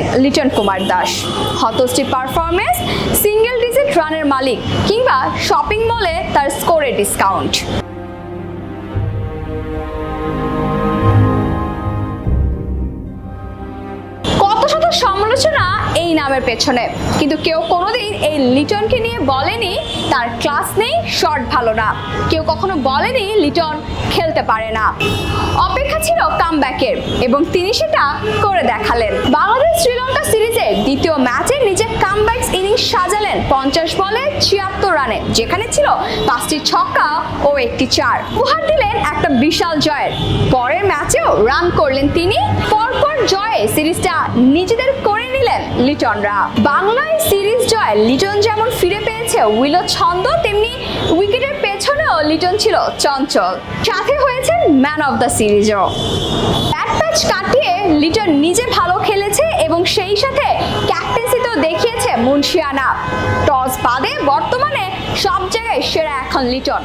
ছিলেন লিটন কুমার দাস। হতশ্রী performance single digit রানের মালিক, কিংবা শপিং মলে তার স্কোরে ডিসকাউন্ট সমালোচনা এই নামের পেছনে। কিন্তু কেউ কোনোদিন এই লিটনকে নিয়ে বলেনি, তার ক্লাস নেই শট ভালো না। কেউ কখনো বলেনি লিটন খেলতে পারে না। অপেক্ষা ছিল কামব্যাকের এবং তিনি সেটা করে দেখালেন। সিরিজের দ্বিতীয় ম্যাচে নিজে কামব্যাক ইনিংস সাজালেন পঞ্চাশ বলে ছিয়াত্তর রানে, যেখানে ছিল পাঁচটি ছক্কা ও একটি চার। উপহার দিলেন একটা বিশাল জয়ের। পরের ম্যাচেও রান করলেন তিনি, পরপর জয়ে সিরিজটা নিজেদের করে নিলেন লিটনরা। বাংলায় সিরিজ জয় লিটন যেমন ফিরে পেয়েছে উইলো ছন্দ, তেমনি উইকেটের পেছনেও লিটন ছিল চঞ্চল। সাথে হয়েছে ম্যান অফ দ্য সিরিজও। ব্যাট প্যাচ কাটিয়ে লিটন নিজে ভালো খেলেছে এবং সেই সাথে মুন্সিয়ানা। টস বাদে বর্তমানে সব জায়গায় সেরা এখন লিটন।